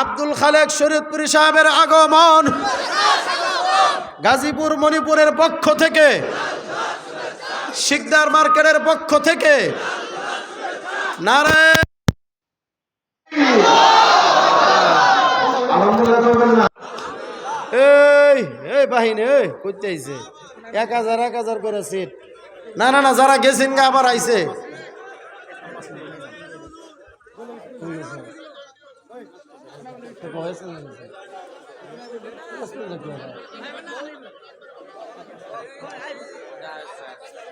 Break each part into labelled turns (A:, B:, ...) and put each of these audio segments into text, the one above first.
A: আব্দুল খালেক শরীয়তপুরি সাহেবের আগমন। গাজীপুর মণিপুরের পক্ষ থেকে, শিকদার মার্কেটের পক্ষ থেকে নারে এই এই বাহিনী, এই করতে আইছে। এক এক না যারা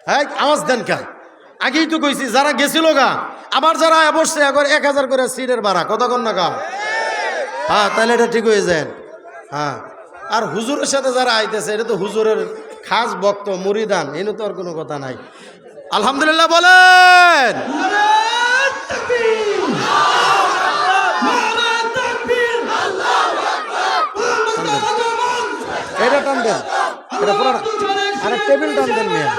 A: হ্যাঁ আওয়াজ দেন কা? আগেই তো কইছি, যারা গেছিল গা, আবার যারা বসছে এখন এক হাজার করে সিটের ভাড়া কতক্ষণ না কা হ্যাঁ তাহলে এটা ঠিক হয়ে যায়। হ্যাঁ আর হুজুরের সাথে যারা আইতেছে, এটা তো হুজুরের খাস বক্ত মুরিদান, এনে তো আর কোনো কথা নাই। আলহামদুলিল্লাহ বলেন! এটা টান দেন। এটা পুরো আরে টেবিল টান দেন মেয়ে।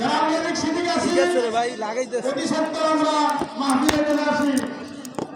B: যারা আছে
A: ভাই লাগাইতেছে।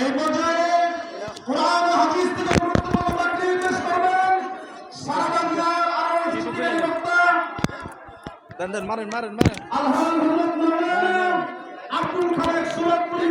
B: এই পর্যায়ে কোরআন ও হাদিস থেকে গুরুত্বপূর্ণ মাহফিল পেশ করবেন সারা বাংলার আওয়াজ সৃষ্টিকারী বক্তা
A: দেন দেন মারেন মারেন মারেন।
B: আব্দুল খালেক সুরতপুরি